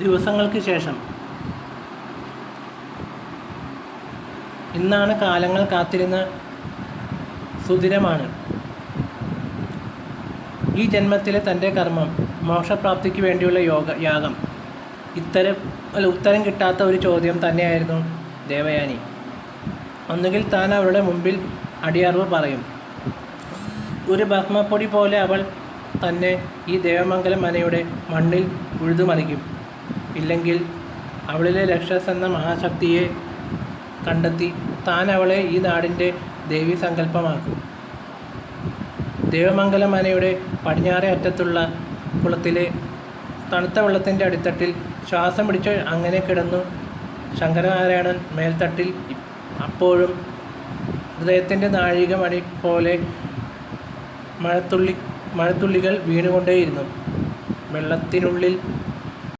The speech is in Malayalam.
ദിവസങ്ങൾക്ക് ശേഷം. ഇന്നാണ് കാലങ്ങൾ കാത്തിരുന്ന സുദിനമാണ്. ഈ ജന്മത്തിലെ തന്റെ കർമ്മം മോക്ഷപ്രാപ്തിക്ക് വേണ്ടിയുള്ള യോഗ യാഗം. ഇത്തരം അല്ല ഉത്തരം കിട്ടാത്ത ഒരു ചോദ്യം തന്നെയായിരുന്നു ദേവയാനി. ഒന്നുകിൽ താൻ അവരുടെ മുമ്പിൽ അടിയറവ് പറയും. ഒരു ഭസ്മപ്പൊടി പോലെ അവൾ തന്നെ ഈ ദേവമംഗലം മനയുടെ മണ്ണിൽ ഉഴുതുമറിക്കും. ഇല്ലെങ്കിൽ അവളിലെ രക്ഷസ് എന്ന മഹാശക്തിയെ കണ്ടെത്തി താൻ അവളെ ഈ നാടിന്റെ ദേവി സങ്കല്പമാക്കും. ദേവമംഗലം മനയുടെ പടിഞ്ഞാറേ അറ്റത്തുള്ള കുളത്തിലെ തണുത്ത വെള്ളത്തിന്റെ അടിത്തട്ടിൽ ശ്വാസം പിടിച്ച് അങ്ങനെ കിടന്നു ശങ്കരനാരായണൻ മേൽത്തട്ടിൽ അപ്പോഴും ഹൃദയത്തിന്റെ നാഴികമണി പോലെ മഴത്തുള്ളി മഴത്തുള്ളികൾ വീണുകൊണ്ടേയിരുന്നു. വെള്ളത്തിനുള്ളിൽ